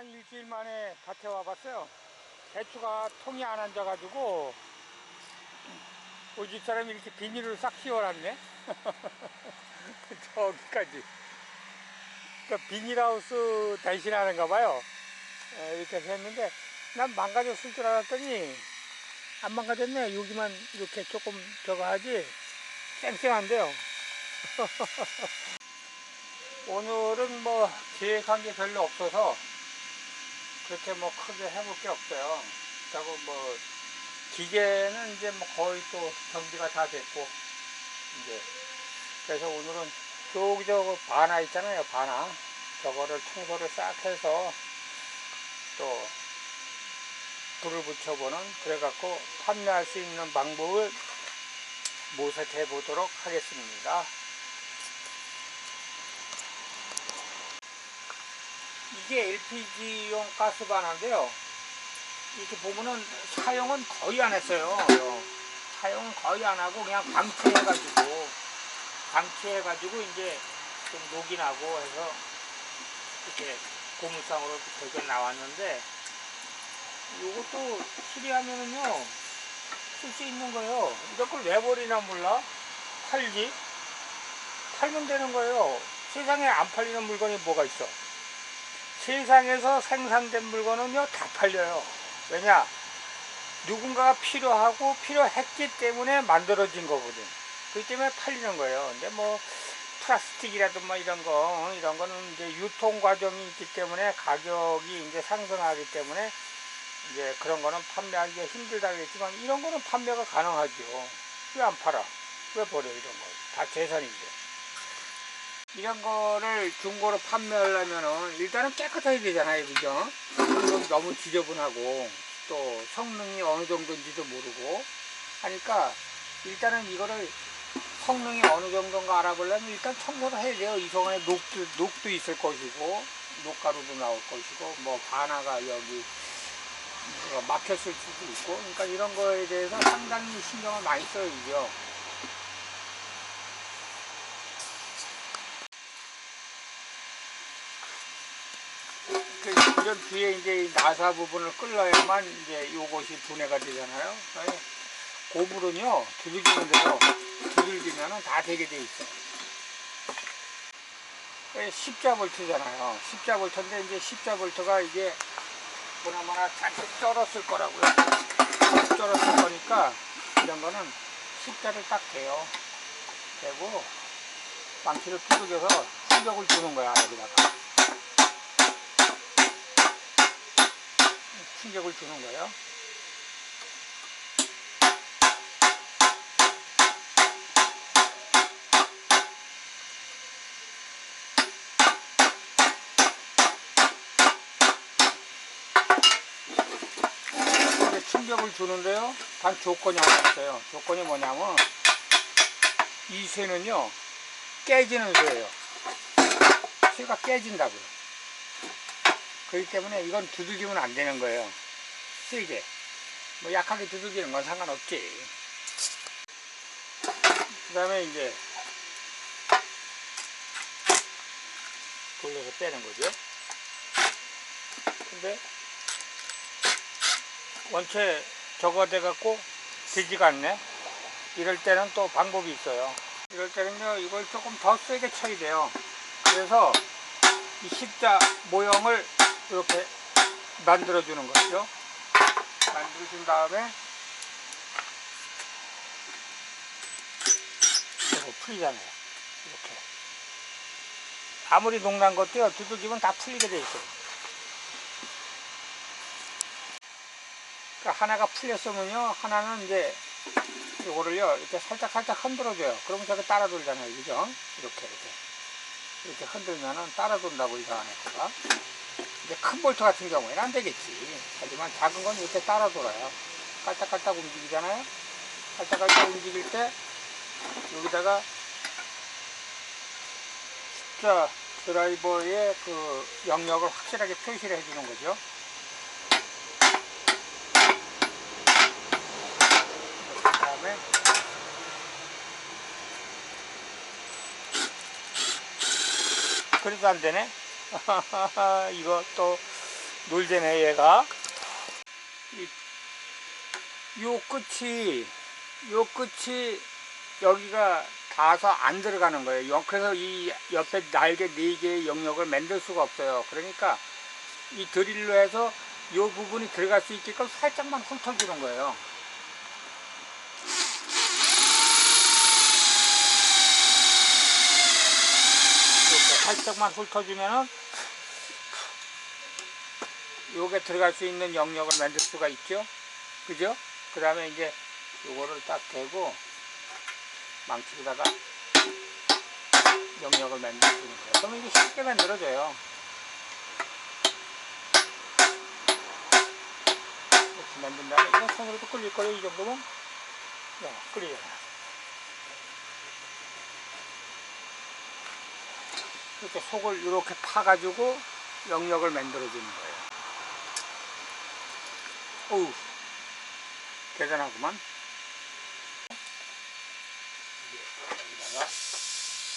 한 일주일 만에 밭에 와봤어요. 배추가 통이 안 앉아가지고 사람이 이렇게 비닐을 싹 씌워놨네. 저기까지. 그 비닐하우스 대신하는가 봐요. 에, 이렇게 했는데 난 망가졌을 줄 알았더니 안 망가졌네. 여기만 이렇게 조금 저거 하지 쌩쌩한데요. 오늘은 뭐 계획한 게 별로 없어서 그렇게 뭐 크게 해볼 게 없어요. 그리고 뭐 기계는 이제 뭐 거의 또 정비가 다 됐고 이제 그래서 오늘은 저기 저거 바나 있잖아요 바나 저거를 청소를 싹 해서 또 불을 붙여보는 그래갖고 판매할 수 있는 방법을 모색해 보도록 하겠습니다. 이게 LPG용 가스바나인데요. 이렇게 보면은 사용은 거의 안 했어요. 사용은 거의 안 하고 그냥 방치해가지고 방치해가지고 이제 좀 녹이 나고 해서 이렇게 고무상으로 되게 나왔는데 이것도 수리하면은요 쓸 수 있는 거예요. 이런 걸 왜 버리나 몰라? 팔지? 팔면 되는 거예요. 세상에 안 팔리는 물건이 뭐가 있어? 세상에서 생산된 물건은요 다 팔려요. 왜냐? 누군가가 필요하고 필요했기 때문에 만들어진 거거든. 그렇기 때문에 팔리는 거예요. 근데 뭐 플라스틱이라든 뭐 이런 거 이런 거는 이제 유통 과정이 있기 때문에 가격이 이제 상승하기 때문에 이제 그런 거는 판매하기가 힘들다겠지만 이런 거는 판매가 가능하죠. 왜 안 팔아? 왜 버려 이런 거? 다 재산인데. 이런 거를 중고로 판매하려면은 일단은 깨끗해야 되잖아요, 그죠? 너무 지저분하고 또 성능이 어느 정도인지도 모르고 하니까 일단은 이거를 성능이 어느 정도인가 알아보려면 일단 청소를 해야 돼요. 이 속안에 녹도, 녹도 있을 것이고 녹가루도 나올 것이고 뭐 바나가 여기 어, 막혔을 수도 있고 그러니까 이런 거에 대해서 상당히 신경을 많이 써요, 그죠? 그 이런 뒤에 이제 이 나사 부분을 끌어야만 이제 요것이 분해가 되잖아요. 아니, 고물은요 두들기는 대로 두들기면은 다 되게 돼 있어. 예, 십자볼트잖아요. 십자볼트인데 이제 십자볼트가 이게 보나마나 잔뜩 쩔었을 거라고요. 쩔었을 거니까 이런 거는 십자를 딱 대요. 대고 망치를 두들겨서 충격을 주는 거야 여기다가. 충격을 주는 거예요. 충격을 주는데요. 단 조건이 하나 있어요. 조건이 뭐냐면 이 쇠는요 깨지는 쇠예요. 쇠가 깨진다고요. 그렇기 때문에 이건 두들기면 안 되는 거예요. 세게. 뭐 약하게 두들기는 건 상관없지. 그 다음에 이제 돌려서 빼는 거죠. 근데 원체 저거 돼갖고 되지가 않네. 이럴 때는 또 방법이 있어요. 이럴 때는요, 이걸 조금 더 세게 쳐야 돼요. 그래서 이 십자 모형을 이렇게 만들어주는 거죠. 만들어준 다음에 이거 풀리잖아요. 이렇게. 아무리 농난 것도요, 두들기면 다 풀리게 돼 있어요. 그러니까 하나가 풀렸으면요, 하나는 이제 이거를요, 이렇게 살짝 살짝 흔들어줘요. 그러면 저게 따라 돌잖아요. 그죠? 이렇게, 이렇게. 이렇게 흔들면은 따라 돈다고 안에 거가. 이제 큰 볼트 같은 경우에는 안 되겠지. 하지만 작은 건 이렇게 따라 돌아요. 깔딱깔딱 움직이잖아요. 깔딱깔딱 움직일 때 여기다가 십자 드라이버의 그 영역을 확실하게 표시를 해주는 거죠. 그 다음에 그래도 안 되네. 이거 또 놀대네 얘가. 이, 요 끝이 요 끝이 여기가 닿아서 안 들어가는 거예요. 영- 그래서 이 옆에 날개 네 개의 영역을 만들 수가 없어요. 그러니까 이 드릴로 해서 요 부분이 들어갈 수 있게끔 살짝만 훑어주는 거예요. 살짝만 훑어주면은 요게 들어갈 수 있는 영역을 만들 수가 있죠? 그죠? 그 다음에 이제 요거를 딱 대고 망치로다가 영역을 만들어주는 거예요. 그러면 이게 쉽게 만들어져요. 이렇게 만든 다음에 이거 손으로도 끓일 거예요. 이 정도면? 네, 끓이잖아요. 이렇게 속을 이렇게 파가지고 영역을 만들어주는 거예요. 어우, 대단하구만. 여기다가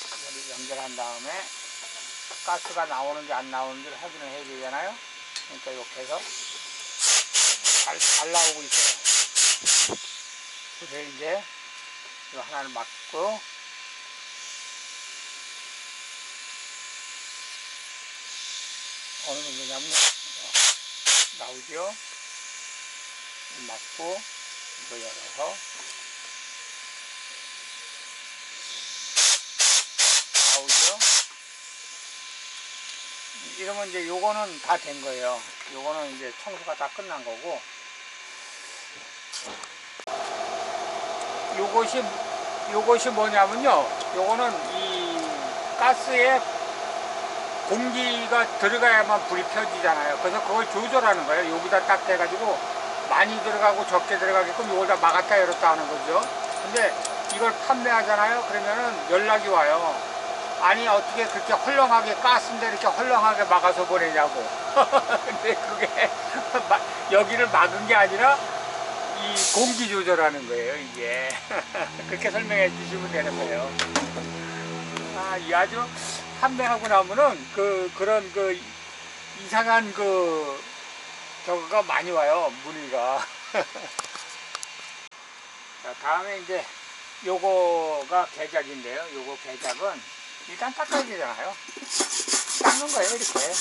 이거를 연결한 다음에 가스가 나오는지 안 나오는지를 확인을 해야 되잖아요. 그러니까 이렇게 해서 잘, 잘 나오고 있어요. 그래서 이제 이거 하나를 막고 어느 정도냐면 어, 나오죠 맞고 이거 열어서. 나오죠? 이러면 이제 요거는 다 된 거예요. 요거는 이제 청소가 다 끝난 거고. 요것이 요것이 뭐냐면요. 요거는 이 가스에 공기가 들어가야만 불이 펴지잖아요. 그래서 그걸 조절하는 거예요. 여기다 딱 대가지고 많이 들어가고 적게 들어가게끔 이걸 다 막았다 열었다 하는 거죠. 근데 이걸 판매하잖아요. 그러면은 연락이 와요. 아니 어떻게 그렇게 헐렁하게 가스인데 이렇게 헐렁하게 막아서 보내냐고. 근데 그게 마- 여기를 막은 게 아니라 이 공기 조절하는 거예요. 이게 그렇게 설명해 주시면 되는 거예요. 아, 이 아주 판매하고 나면은 그 그런 그 이상한 그 저거가 많이 와요 문의가. 자 다음에 이제 요거가 개작인데요. 요거 개작은 일단 닦아야 되잖아요. 닦는 거예요 이렇게.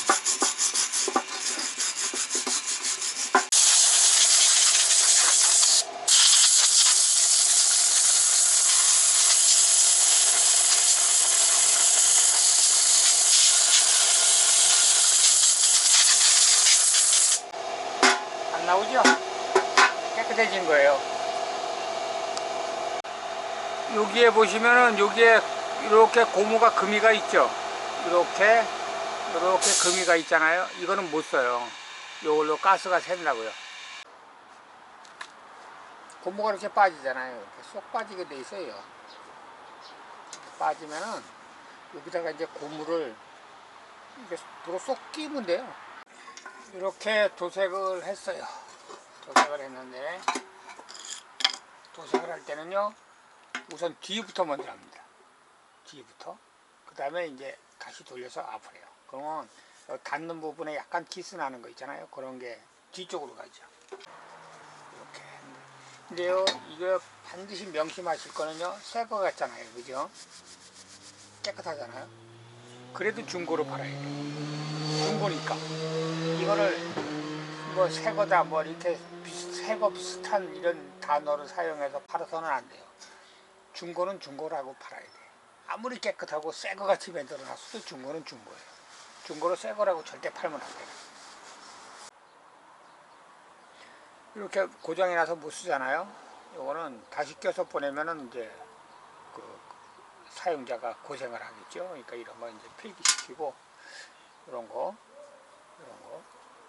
안 나오죠? 깨끗해진 거예요. 여기에 보시면은 여기에 이렇게 고무가 금이가 있죠. 이렇게 이렇게 금이가 있잖아요. 이거는 못 써요. 이걸로 가스가 샌다고요. 고무가 이렇게 빠지잖아요. 이렇게 쏙 빠지게 돼 있어요. 빠지면은 여기다가 이제 고무를 이렇게 도로 쏙 끼면 돼요. 이렇게 도색을 했어요. 도색을 했는데 도색을 할 때는요 우선 뒤부터 먼저 합니다. 뒤부터 그 다음에 이제 다시 돌려서 앞으로 해요. 그러면 여기 닿는 부분에 약간 키스 나는 거 있잖아요. 그런 게 뒤쪽으로 가죠. 이렇게 근데요 이거 반드시 명심하실 거는요 새 거 같잖아요. 그죠? 깨끗하잖아요. 그래도 중고로 팔아야 돼요. 중고니까. 이거를 뭐 새 거다 뭐 이렇게 새거 비슷한 이런 단어를 사용해서 팔아서는 안 돼요. 중고는 중고라고 팔아야 돼. 아무리 깨끗하고 새 거 같이 만들어 놨어도 중고는 중고예요. 중고로 새 거라고 절대 팔면 안 돼요. 이렇게 고장이 나서 못 쓰잖아요. 요거는 다시 껴서 보내면은 이제 그 사용자가 고생을 하겠죠. 그러니까 이런 거 이제 필기시키고 이런 거 이런 거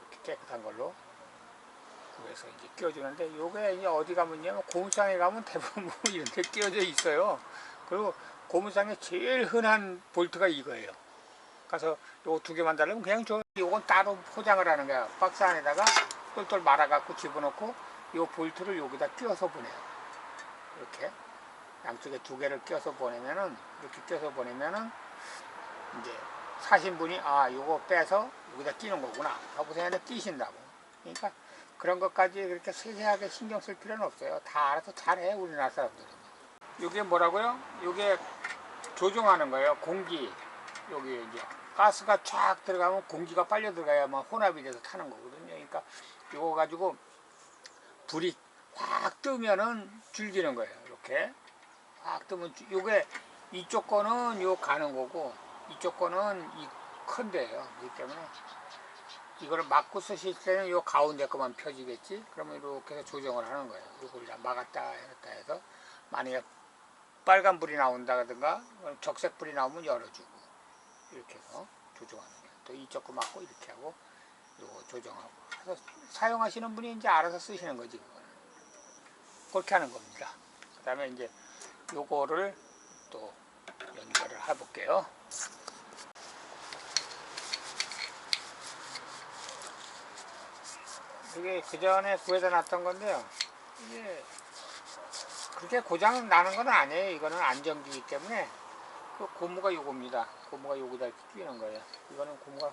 이렇게 깨끗한 걸로 구해서 이제 끼워주는데 요게 이제 어디 가면요 고무장에 가면 대부분 뭐데 끼워져 있어요. 그리고 고무장에 제일 흔한 볼트가 이거예요. 가서 요거 두 개만 달라면 그냥 줘 요건 따로 포장을 하는 거야. 박스 안에다가 똘똘 말아 갖고 집어넣고 요 볼트를 여기다 끼워서 보내요. 이렇게 양쪽에 두 개를 껴서 보내면은 이렇게 껴서 보내면은 이제 사신 분이 아 요거 빼서 여기다 끼는 거구나 하고 생각해 끼신다고. 그러니까 그런 것까지 그렇게 세세하게 신경 쓸 필요는 없어요. 다 알아서 잘해 우리나라 사람들은. 이게 뭐라고요? 이게 조종하는 거예요. 공기. 여기 이제 가스가 쫙 들어가면 공기가 빨려 들어가야 만 혼합이 돼서 타는 거거든요. 그러니까 요거 가지고 불이 확 뜨면은 줄기는 거예요 이렇게. 확 뜨면 줄- 요게 이쪽 거는 요 가는 거고 이쪽 거는 이 큰데요. 그렇기 때문에 이거를 막고 쓰실 때는 요 가운데 거만 펴지겠지. 그러면 이렇게 조정을 하는 거예요. 다 막았다 했다 해서 만약에 빨간 불이 나온다든가 그럼 적색 불이 나오면 열어주고 이렇게 해서 조정하는 거예요. 또 이쪽 거 막고 이렇게 하고 요거 조정하고 그래서 사용하시는 분이 이제 알아서 쓰시는 거지 그거는 그렇게 하는 겁니다. 그 다음에 이제 요거를 또 연결을 해볼게요. 이게 그 전에 구해다 놨던 건데요. 이게 그렇게 고장 나는 건 아니에요. 이거는 안정기이기 때문에 그 고무가 요겁니다. 고무가 여기다 이렇게 끼는 거예요. 이거는 고무가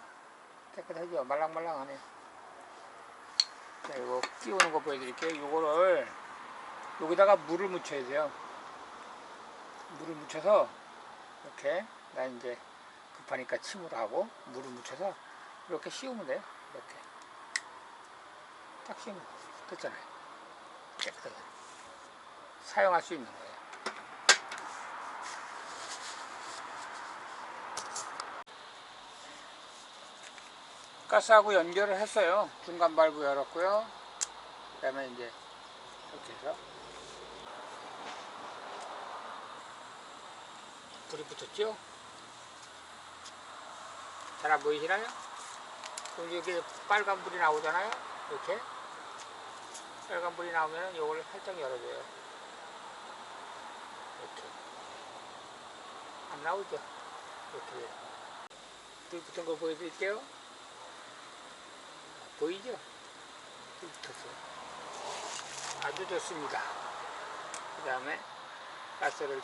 깨끗하죠. 말랑말랑하네. 자, 이거 끼우는 거 보여드릴게요. 요거를 여기다가 물을 묻혀야 돼요. 물을 묻혀서 이렇게 나 이제 급하니까 침을 하고 물을 묻혀서 이렇게 씌우면 돼요. 이렇게 딱 씌우면 됐잖아요. 깨끗하게 사용할 수 있는 거예요. 가스하고 연결을 했어요. 중간 발부 열었고요. 그 다음에 이제 이렇게 해서 불이 붙었죠? 잘 안 보이시나요? 여기 빨간 불이 나오잖아요? 이렇게 빨간 불이 나오면 이걸 살짝 열어줘요. 이렇게. 안 나오죠? 이렇게. 불 붙은 거 보여드릴게요. 보이죠? 불 붙었어요. 아주 좋습니다. 그 다음에 가스를